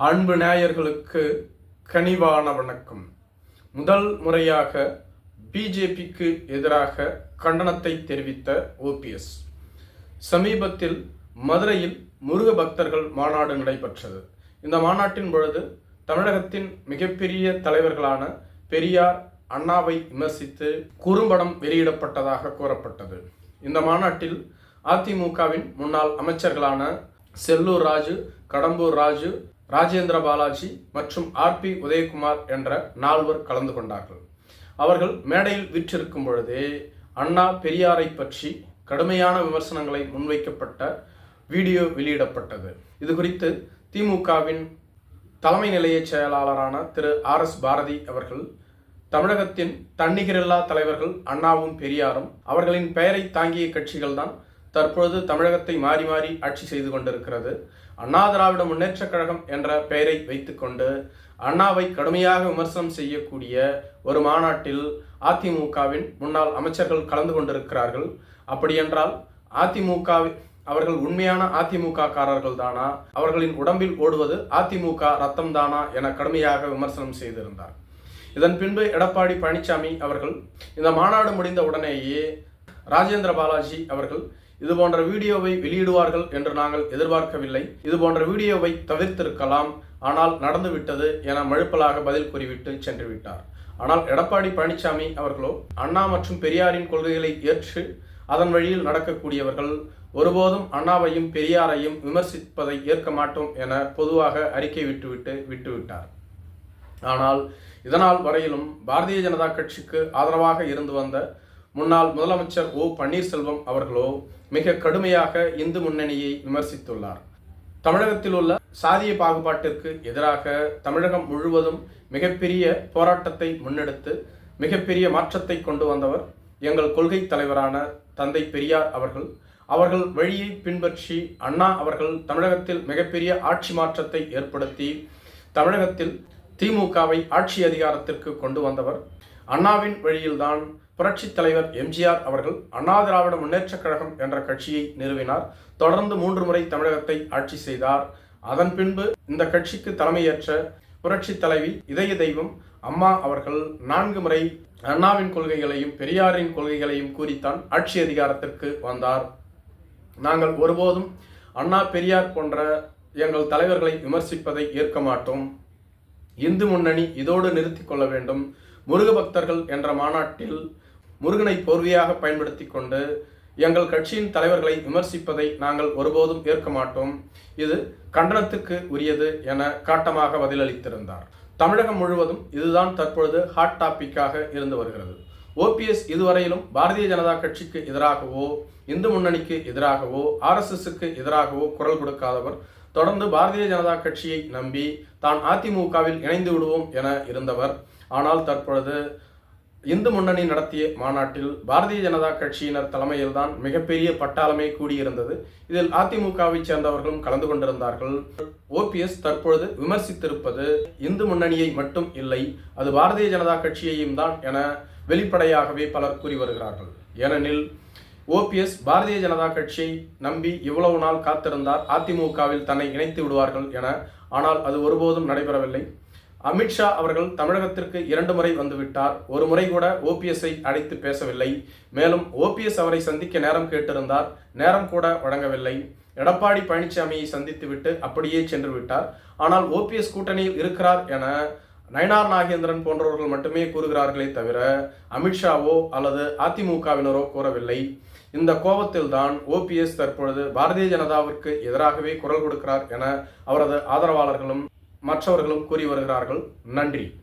அன்பு நேயர்களுக்கு கனிவான வணக்கம். முதல் முறையாக பிஜேபிக்கு எதிராக கண்டனத்தை தெரிவித்த ஓபிஎஸ். சமீபத்தில் மதுரையில் முருக பக்தர்கள் மாநாடு நடைபெற்றது. இந்த மாநாட்டின் பொழுது தமிழகத்தின் மிகப்பெரிய தலைவர்களான பெரியார் அண்ணாவை விமர்சித்து குறும்படம் வெளியிடப்பட்டதாக கூறப்பட்டது. இந்த மாநாட்டில் அதிமுகவின் முன்னாள் அமைச்சர்களான செல்லூர் ராஜு கடம்பூர் ராஜு ராஜேந்திர பாலாஜி மற்றும் ஆர்பி உதயகுமார் என்ற நால்வர் கலந்து கொண்டார்கள். அவர்கள் மேடையில் விற்றிருக்கும் பொழுதே அண்ணா பெரியாரை பற்றி கடுமையான விமர்சனங்களை முன்வைக்கப்பட்ட வீடியோ வெளியிடப்பட்டது. இது குறித்து திமுகவின் தலைமை நிலைய செயலாளரான திரு ஆர் எஸ் பாரதி அவர்கள் தமிழகத்தின் தன்னிகரில்லா தலைவர்கள் அண்ணாவும் பெரியாரும் அவர்களின் பெயரை தாங்கிய கட்சிகள்தான் தற்பொழுது தமிழகத்தை மாறி மாறி ஆட்சி செய்து கொண்டிருக்கிறது. அண்ணா திராவிட முன்னேற்றக் கழகம் என்ற பெயரை வைத்துக்கொண்டு அண்ணாவை கடுமையாக விமர்சனம் செய்யக்கூடிய ஒரு மாநாட்டில் அதிமுகவின் முன்னாள் அமைச்சர்கள் கலந்து கொண்டிருக்கிறார்கள். அப்படியென்றால் அதிமுக அவர்கள் உண்மையான அதிமுக காரர்கள் தானா? அவர்களின் உடம்பில் ஓடுவது அதிமுக ரத்தம் தானா என கடுமையாக விமர்சனம் செய்திருந்தார். இதன் பின்பு எடப்பாடி பழனிசாமி அவர்கள் இந்த மாநாடு முடிந்த உடனேயே ராஜேந்திர பாலாஜி அவர்கள் இது போன்ற வீடியோவை வெளியிடுவார்கள் என்று நாங்கள் எதிர்பார்க்கவில்லை. இது போன்ற வீடியோவை தவிர்த்திருக்கலாம். ஆனால் நடந்துவிட்டது என மழுப்பலாக பதில் கூறிவிட்டு சென்று விட்டார் ஆனால் எடப்பாடி பழனிசாமி அவர்களோ அண்ணா மற்றும் பெரியாரின் கொள்கைகளை ஏற்று அதன் வழியில் நடக்கக்கூடியவர்கள் ஒருபோதும் அண்ணாவையும் பெரியாரையும் விமர்சிப்பதை ஏற்க மாட்டோம் என பொதுவாக அறிக்கை விட்டுவிட்டு விட்டுவிட்டார். ஆனால் இதனால் வரையிலும் பாரதிய ஜனதா கட்சிக்கு ஆதரவாக இருந்து வந்த முன்னாள் முதலமைச்சர் ஓ பன்னீர்செல்வம் அவர்களோ மிக கடுமையாக இந்து முன்னணியை விமர்சித்துள்ளார். தமிழகத்தில் உள்ள சாதிய பாகுபாட்டிற்கு எதிராக தமிழகம் முழுவதும் மிகப்பெரிய போராட்டத்தை முன்னெடுத்து மிகப்பெரிய மாற்றத்தை கொண்டு வந்தவர் எங்கள் கொள்கை தலைவரான தந்தை பெரியார் அவர்கள். அவர்கள் வழியை பின்பற்றி அண்ணா அவர்கள் தமிழகத்தில் மிகப்பெரிய ஆட்சி மாற்றத்தை ஏற்படுத்தி தமிழகத்தில் திமுகவை ஆட்சி அதிகாரத்திற்கு கொண்டு வந்தவர். அண்ணாவின் வழியில்தான் புரட்சித் தலைவர் எம்ஜிஆர் அவர்கள் அண்ணா திராவிட முன்னேற்றக் கழகம் என்ற கட்சியை நிறுவினார். தொடர்ந்து மூன்று முறை தமிழகத்தை ஆட்சி செய்தார். அதன் பின்பு இந்த கட்சிக்கு தலைமையேற்ற புரட்சித் தலைவி இதய தெய்வம் அம்மா அவர்கள் நான்கு முறை அண்ணாவின் கொள்கைகளையும் பெரியாரின் கொள்கைகளையும் கூறித்தான் ஆட்சி அதிகாரத்திற்கு வந்தார். நாங்கள் ஒருபோதும் அண்ணா பெரியார் போன்ற எங்கள் தலைவர்களை விமர்சிப்பதை ஏற்க மாட்டோம். இந்து முன்னணி இதோடு நிறுத்திக் கொள்ள வேண்டும். முருக பக்தர்கள் என்ற மாநாட்டில் முருகனை போர்வையாக பயன்படுத்தி கொண்டு எங்கள் கட்சியின் தலைவர்களை விமர்சிப்பதை நாங்கள் ஒருபோதும் ஏற்க மாட்டோம். இது கண்டனத்துக்கு உரியது என காட்டமாக பதிலளித்திருந்தார். தமிழகம் முழுவதும் இதுதான் தற்பொழுது ஹாட் டாபிக்காக இருந்து வருகிறது. ஓபிஎஸ் இதுவரையிலும் பாரதிய ஜனதா கட்சிக்கு எதிராகவோ இந்து முன்னணிக்கு எதிராகவோ ஆர்எஸ்எஸ்க்கு எதிராகவோ குரல் கொடுக்காதவர் தொடர்ந்து பாரதிய ஜனதா கட்சியை நம்பி தான் அதிமுகவில் இணைந்து விடுவோம் என இருந்தவர். ஆனால் தற்பொழுது இந்து முன்னணி நடத்திய மாநாட்டில் பாரதிய ஜனதா கட்சியினர் தலைமையில்தான் மிகப்பெரிய பட்டாளமே கூடியிருந்தது. இதில் அதிமுகவை சேர்ந்தவர்களும் கலந்து கொண்டிருந்தார்கள். ஓபிஎஸ் தற்பொழுது விமர்சித்திருப்பது இந்து முன்னணியை மட்டும் இல்லை அது பாரதிய ஜனதா கட்சியையும் தான் என வெளிப்படையாகவே பலர் கூறி வருகிறார்கள். ஏனெனில் ஓபிஎஸ் பாரதிய ஜனதா கட்சியை நம்பி இவ்வளவு நாள் காத்திருந்தார் அதிமுகவில் தன்னை இணைத்து விடுவார்கள் என ஆனால் அது ஒருபோதும் நடைபெறவில்லை. அமித்ஷா அவர்கள் தமிழகத்திற்கு இரண்டு முறை வந்துவிட்டார். ஒரு முறை கூட ஓபிஎஸ்ஐ அழைத்து பேசவில்லை. மேலும் ஓபிஎஸ் அவரை சந்திக்க நேரம் கேட்டிருந்தார். நேரம் கூட வழங்கவில்லை. எடப்பாடி பழனிசாமியை சந்தித்துவிட்டு அப்படியே சென்று விட்டார். ஆனால் ஓபிஎஸ் கூட்டணியில் இருக்கிறார் என நயனார் நாகேந்திரன் போன்றவர்கள் மட்டுமே கூறுகிறார்களே தவிர அமித்ஷாவோ அல்லது அதிமுகவினரோ கூறவில்லை. இந்த கோபத்தில்தான் ஓபிஎஸ் தற்பொழுது பாரதிய ஜனதாவிற்கு எதிராகவே குரல் கொடுக்கிறார் என அவரது ஆதரவாளர்களும் மற்றவர்களும் கூறி வருகிறார்கள். நன்றி.